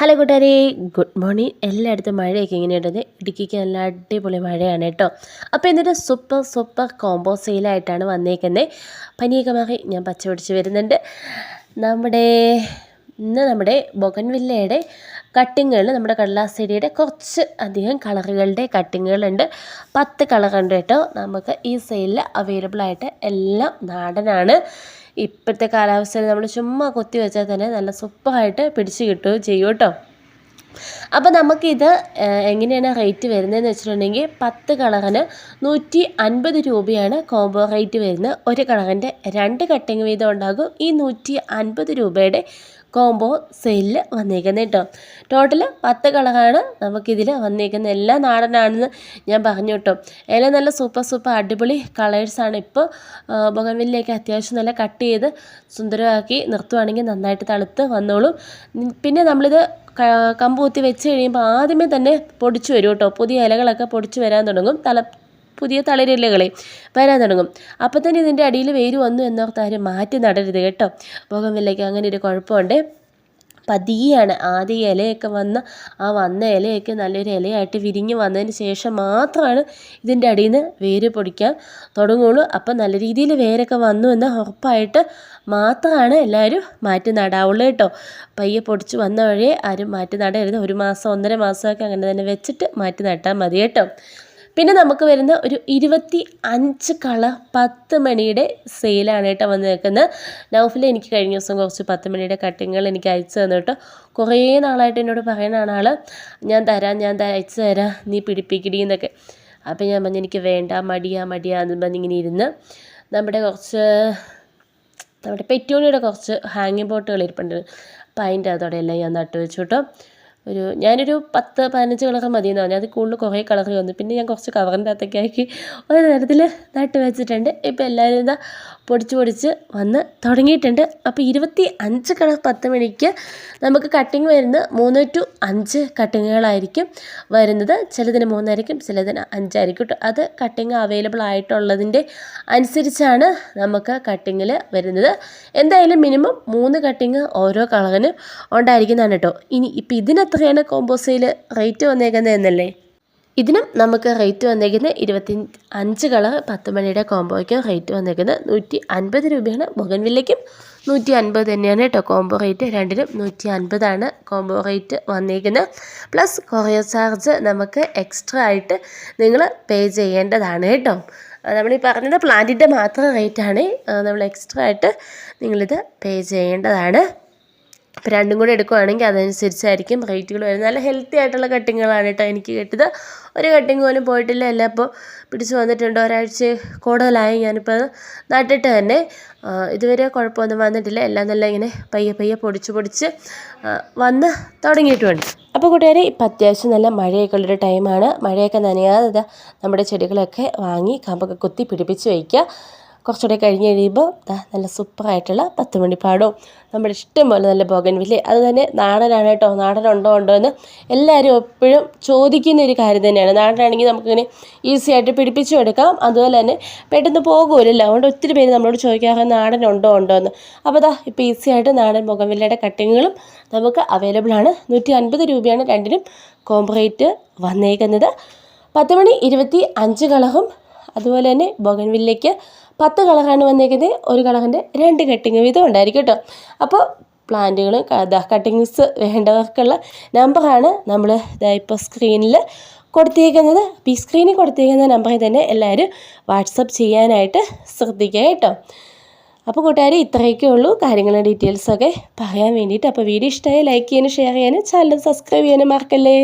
Hello കൂട്ടുകാരി good morning. എല്ലായിടത്തും മഴയൊക്കെ ഇങ്ങനെയുണ്ടെന്ന് ഇടുക്കിക്ക് നല്ല അടിപൊളി മഴയാണ് കേട്ടോ. അപ്പോൾ എന്നിട്ട് സൂപ്പർ സൂപ്പർ കോംബോ സെയിലായിട്ടാണ് വന്നേക്കുന്നത് പനിയൊക്കെ മാറി ഞാൻ പച്ച പിടിച്ച് വരുന്നുണ്ട്. നമ്മുടെ ഇന്ന് നമ്മുടെ ബൊഗൻവില്ലയുടെ കട്ടിങ്ങുകൾ നമ്മുടെ കടലാസ് കുറച്ച് അധികം കളറുകളുടെ കട്ടിങ്ങുകളുണ്ട്. പത്ത് കളറുണ്ട് കേട്ടോ. നമുക്ക് ഈ സെയിലിൽ അവൈലബിൾ ആയിട്ട് എല്ലാം നാടനാണ്. ഇപ്പോഴത്തെ കാലാവസ്ഥയിൽ നമ്മൾ ചുമ്മാ കൊത്തി വെച്ചാൽ തന്നെ നല്ല സൂപ്പറായിട്ട് പിടിച്ച് കിട്ടുകയും ചെയ്യും കേട്ടോ. അപ്പോൾ നമുക്കിത് എങ്ങനെയാണ് റേറ്റ് വരുന്നതെന്ന് വെച്ചിട്ടുണ്ടെങ്കിൽ പത്ത് കളറിന് നൂറ്റി അൻപത് രൂപയാണ് കോംബോ റേറ്റ് വരുന്നത്. ഒരു കളറിന്റെ രണ്ട് കട്ടിങ് വീതം ഉണ്ടാകും. ഈ നൂറ്റി അൻപത് രൂപയുടെ കോംബോ സെയിലിൽ വന്നേക്കുന്നത് കേട്ടോ. ടോട്ടൽ പത്ത് കളറാണ് നമുക്കിതിൽ വന്നേക്കുന്നത്. എല്ലാ നാടനാണെന്ന് ഞാൻ പറഞ്ഞു കേട്ടോ. എല്ലാം നല്ല സൂപ്പർ സൂപ്പർ അടിപൊളി കളേഴ്സാണ് ഇപ്പോൾ ബൊഗൻവില്ലയൊക്കെ അത്യാവശ്യം നല്ല കട്ട് ചെയ്ത് സുന്ദരമാക്കി നിർത്തുവാണെങ്കിൽ നന്നായിട്ട് തണുത്ത് വന്നോളും. പിന്നെ നമ്മളിത് കമ്പ് കുത്തി വെച്ച് കഴിയുമ്പോൾ ആദ്യമേ തന്നെ പൊടിച്ചു വരും കേട്ടോ. പുതിയ ഇലകളൊക്കെ പൊടിച്ചു വരാൻ തുടങ്ങും. തല പുതിയ തളിരിലകളെ വരാൻ തുടങ്ങും. അപ്പം തന്നെ ഇതിന്റെ അടിയിൽ വേര് വന്നു എന്നോർത്ത് ആരും മാറ്റി നടരുത് കേട്ടോ. വില്ലയ്ക്ക് അങ്ങനെ ഒരു കുഴപ്പമുണ്ട്. പതിയാണ്. ആദ്യം ഇലയൊക്കെ വന്ന ആ വന്ന ഇലയൊക്കെ നല്ലൊരു ഇലയായിട്ട് വിരിഞ്ഞ് വന്നതിന് ശേഷം മാത്രമാണ് ഇതിന്റെ അടിയിൽ നിന്ന് വേര് പൊടിക്കാൻ തുടങ്ങുള്ളൂ. അപ്പം നല്ല രീതിയിൽ വേരൊക്കെ വന്നു എന്ന് ഉറപ്പായിട്ട് മാത്രമാണ് എല്ലാവരും മാറ്റി നടാവുള്ളൂ കേട്ടോ. പയ്യെ പൊടിച്ച് വന്ന വഴിയെ ആരും മാറ്റി നടരുത്. ഒരു മാസം ഒന്നര മാസമൊക്കെ അങ്ങനെ തന്നെ വെച്ചിട്ട് മാറ്റി നട്ടാൽ മതി കേട്ടോ. പിന്നെ നമുക്ക് വരുന്ന ഒരു ഇരുപത്തി അഞ്ച് കളർ പത്ത് മണിയുടെ സെയിലാണ് കേട്ടോ വന്ന് നിൽക്കുന്നത്. നൗഫിൽ എനിക്ക് കഴിഞ്ഞ ദിവസം കുറച്ച് പത്ത് മണിയുടെ കട്ടിങ്ങുകൾ എനിക്ക് അയച്ചു തന്നു കേട്ടോ. കുറേ നാളായിട്ട് എന്നോട് പറയുന്നതാണ് ആൾ ഞാൻ തരാം ഞാൻ അയച്ചു തരാം നീ പിടിപ്പിക്കടി എന്നൊക്കെ. അപ്പം ഞാൻ പറഞ്ഞു എനിക്ക് വേണ്ട മടിയാ മടിയാ എന്ന് പറഞ്ഞിങ്ങനെ ഇരുന്ന് നമ്മുടെ കുറച്ച് നമ്മുടെ പെറ്റോണിയുടെ കുറച്ച് ഹാങ്ങിങ് ബോട്ടുകൾ ഇരിപ്പുണ്ട്. അപ്പം അതിന്റെ അതോടെ എല്ലാം ഞാൻ നട്ടുവെച്ചു കേട്ടോ. ഒരു ഞാനൊരു പത്ത് പതിനഞ്ച് കളർ മതി എന്ന് പറഞ്ഞു അത് കൂടുതൽ കുറേ കളർ വന്നു പിന്നെ ഞാൻ കുറച്ച് കവറിന്റെ അകത്തൊക്കെ ആക്കി ഒരു തരത്തിൽ നട്ട് വെച്ചിട്ടുണ്ട്. ഇപ്പോൾ എല്ലാവരും ഇതാ പൊടിച്ച് പൊടിച്ച് വന്ന് തുടങ്ങിയിട്ടുണ്ട്. അപ്പോൾ ഇരുപത്തി അഞ്ച് കളർ പത്ത് മണിക്ക് നമുക്ക് കട്ടിങ് വരുന്ന മൂന്ന് ടു അഞ്ച് കട്ടിങ്ങുകളായിരിക്കും വരുന്നത്. ചിലതിന് മൂന്നായിരിക്കും ചിലതിന് അഞ്ചായിരിക്കും കേട്ടോ അത് കട്ടിങ് അവൈലബിൾ ആയിട്ടുള്ളതിന്റെ അനുസരിച്ചാണ് നമുക്ക് കട്ടിങ്ങിൽ വരുന്നത്. എന്തായാലും മിനിമം മൂന്ന് കട്ടിങ് ഓരോ കളറിനും ഉണ്ടായിരിക്കുന്നതാണ് കേട്ടോ ഇനി ഇപ്പം ഇതിന് എത്രയാണ് കോമ്പോസയിൽ റേറ്റ് വന്നേക്കുന്നത് എന്നല്ലേ? ഇതിനും നമുക്ക് റേറ്റ് വന്നേക്കുന്നത് ഇരുപത്തി അഞ്ച് കളർ പത്ത് മണിയുടെ കോംബോയ്ക്ക് റേറ്റ് വന്നേക്കുന്നത് നൂറ്റി അൻപത് രൂപയാണ്. ബൊഗൻവില്ലയ്ക്കും നൂറ്റി അൻപത് തന്നെയാണ് കേട്ടോ കോംബോ റേറ്റ്. രണ്ടിനും നൂറ്റി അൻപതാണ് കോംബോ റേറ്റ് വന്നേക്കുന്നത്. പ്ലസ് കൊറിയർ ചാർജ് നമുക്ക് എക്സ്ട്രാ ആയിട്ട് നിങ്ങൾ പേ ചെയ്യേണ്ടതാണ് കേട്ടോ. നമ്മൾ ഈ പറഞ്ഞത് പ്ലാന്റിന്റെ മാത്രം റേറ്റാണ്. നമ്മൾ എക്സ്ട്രാ ആയിട്ട് നിങ്ങളിത് പേ ചെയ്യേണ്ടതാണ്. രണ്ടും കൂടെ എടുക്കുവാണെങ്കിൽ അതനുസരിച്ചായിരിക്കും റേറ്റുകൾ വരുന്നത്. നല്ല ഹെൽത്തി ആയിട്ടുള്ള കട്ടിങ്ങുകളാണ് കേട്ടോ എനിക്ക് കിട്ടിയത് ഒരു കട്ടിങ് പോലും പോയിട്ടില്ല. എല്ലാം ഇപ്പോൾ പിടിച്ച് വന്നിട്ടുണ്ട്. ഒരാഴ്ച കൂടുതലായി ഞാനിപ്പോൾ അത് നട്ടിട്ട് തന്നെ. ഇതുവരെ കുഴപ്പമൊന്നും വന്നിട്ടില്ല. എല്ലാം നല്ല ഇങ്ങനെ പയ്യെ പയ്യെ പൊടിച്ച് പൊടിച്ച് വന്ന് തുടങ്ങിയിട്ടുണ്ട്. അപ്പോൾ കൂട്ടുകാരെ ഇപ്പം അത്യാവശ്യം നല്ല മഴയൊക്കെ ഉള്ളൊരു ടൈമാണ്. മഴയൊക്കെ നനയാതെ നമ്മുടെ ചെടികളൊക്കെ വാങ്ങി കമ്പൊക്കെ കുത്തി പിടിപ്പിച്ച് വയ്ക്കുക. കുറച്ചുകൂടെ കഴിഞ്ഞ് കഴിയുമ്പോൾ നല്ല സൂപ്പറായിട്ടുള്ള പത്ത് മണിപ്പാടവും നമ്മുടെ ഇഷ്ടം പോലെ നല്ല ബോഗൻവില്ലേ? അത് തന്നെ നാടനാണ് കേട്ടോ. നാടനുണ്ടോ ഉണ്ടോ എന്ന് എല്ലാവരും എപ്പോഴും ചോദിക്കുന്ന ഒരു കാര്യം തന്നെയാണ്. നാടനാണെങ്കിൽ നമുക്കിങ്ങനെ ഈസി ആയിട്ട് പിടിപ്പിച്ചു എടുക്കാം അതുപോലെ തന്നെ പെട്ടെന്ന് പോകുമല്ലോ. അതുകൊണ്ട് ഒത്തിരി പേര് നമ്മളോട് ചോദിക്കാറ് നാടനുണ്ടോ ഉണ്ടോ എന്ന്? അപ്പോൾ ദാ ഇപ്പോൾ ഈസി ആയിട്ട് നാടൻ ബോഗൻവില്ലയുടെ കട്ടിങ്ങുകളും നമുക്ക് അവൈലബിൾ ആണ്. നൂറ്റി അൻപത് രൂപയാണ് രണ്ടിനും കോംപ്രേറ്റ് വന്നേക്കുന്നത്. പത്ത് മണി ഇരുപത്തി അഞ്ച് കളറും അതുപോലെ തന്നെ ബോഗൻവില്ലയ്ക്ക് പത്ത് കളറാണ് വന്നേക്കുന്നത് ഒരു കളറിന്റെ രണ്ട് കട്ടിങ് വീതം ഉണ്ടായിരിക്കും കേട്ടോ. അപ്പോൾ പ്ലാന്റുകൾ കട്ടിങ്സ് വേണ്ടവർക്കുള്ള നമ്പറാണ് നമ്മൾ ഇപ്പോൾ സ്ക്രീനിൽ കൊടുത്തേക്കുന്നത് ഈ സ്ക്രീനിൽ കൊടുത്തേക്കുന്ന നമ്പറിൽ തന്നെ എല്ലാവരും വാട്സപ്പ് ചെയ്യാനായിട്ട് ശ്രദ്ധിക്കുക കേട്ടോ. അപ്പോൾ കൂട്ടുകാർ ഇത്രയൊക്കെ ഉള്ളൂ കാര്യങ്ങളും ഡീറ്റെയിൽസൊക്കെ പറയാൻ വേണ്ടിയിട്ട്. അപ്പോൾ വീഡിയോ ഇഷ്ടമായി ലൈക്ക് ചെയ്യാനും ഷെയർ ചെയ്യാനും ചാനൽ സബ്സ്ക്രൈബ് ചെയ്യാനും മറക്കല്ലേ?